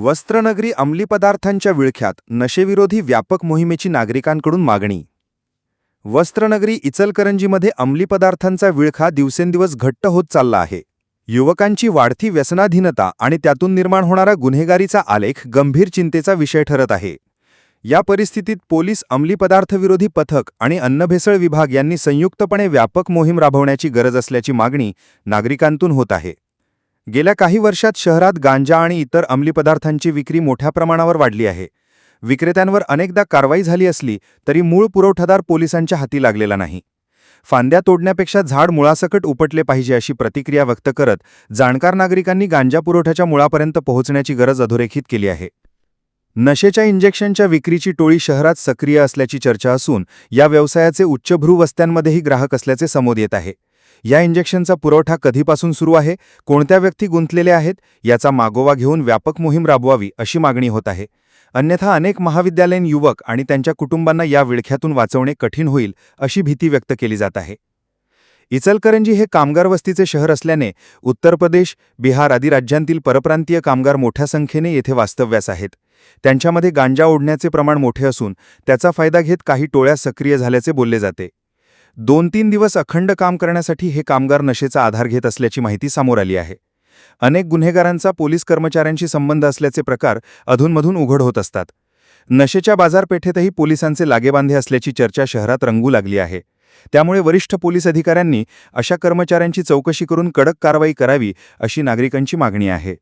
वस्त्रनगरी अंमली पदार्थांच्या विळख्यात नशेविरोधी व्यापक मोहिमेची नागरिकांकडून मागणी. वस्त्रनगरी इचलकरंजीमध्ये अंमली पदार्थांचा विळखा दिवसेंदिवस घट्ट होत चालला आहे. युवकांची वाढती व्यसनाधीनता आणि त्यातून निर्माण होणारा गुन्हेगारीचा आलेख गंभीर चिंतेचा विषय ठरत आहे. या परिस्थितीत पोलीस अंमली पदार्थविरोधी पथक आणि अन्नभेसळ विभाग यांनी संयुक्तपणे व्यापक मोहीम राबवण्याची गरज असल्याची मागणी नागरिकांतून होत आहे. गेल्या काही वर्षात शहरात गांजा आणि इतर अंमली पदार्थांची विक्री मोठ्या प्रमाणावर वाढली आहे. विक्रेत्यांवर अनेकदा कारवाई झाली असली तरी मूळ पुरवठादार पोलिसांच्या हाती लागलेला नाही. फांद्या तोडण्यापेक्षा झाड मुळासकट उपटले पाहिजे अशी प्रतिक्रिया व्यक्त करत जाणकार नागरिकांनी गांजा पुरवठ्याच्या मुळापर्यंत पोहोचण्याची गरज अधोरेखित केली आहे. नशेच्या इंजेक्शनच्या विक्रीची टोळी शहरात सक्रिय असल्याची चर्चा असून या व्यवसायाचे उच्चभ्रू वस्त्यांमध्येही ग्राहक असल्याचे समोर येत आहे. या इंजेक्शनचा पुरवठा कधीपासून सुरू आहे कोणत्या व्यक्ती गुंतलेल्या आहेत याचा मागोवा घेऊन व्यापक मोहीम राबवावी अशी मागणी होत आहे. अन्यथा अनेक महाविद्यालयीन युवक आणि त्यांच्या कुटुंबांना या विळख्यातून वाचवणे कठीण होईल अशी भीती व्यक्त केली जात आहे. इचलकरंजी हे कामगार वस्तीचे शहर असल्याने उत्तर प्रदेश बिहार आदी राज्यांतील परप्रांतीय कामगार मोठ्या संख्येने येथे वास्तव्यास आहेत. त्यांच्यामध्ये गांजा ओढण्याचे प्रमाण मोठे असून त्याचा फायदा घेत काही टोळ्या सक्रिय झाल्याचे बोलले जाते. दोन तीन दिवस अखंड काम करण्यासाठी हे कामगार नशेचा आधार घेत असल्याची माहिती समोर आली आहे. अनेक गुन्हेगारांचा पोलीस कर्मचाऱ्यांशी संबंध असल्याचे प्रकार अधूनमधून उघड होत असतात. नशेच्या बाजारपेठेतही पोलिसांचे लागेबांधे असल्याची चर्चा शहरात रंगू लागली आहे. त्यामुळे वरिष्ठ पोलीस अधिकाऱ्यांनी अशा कर्मचाऱ्यांची चौकशी करून कडक कारवाई करावी अशी नागरिकांची मागणी आहे.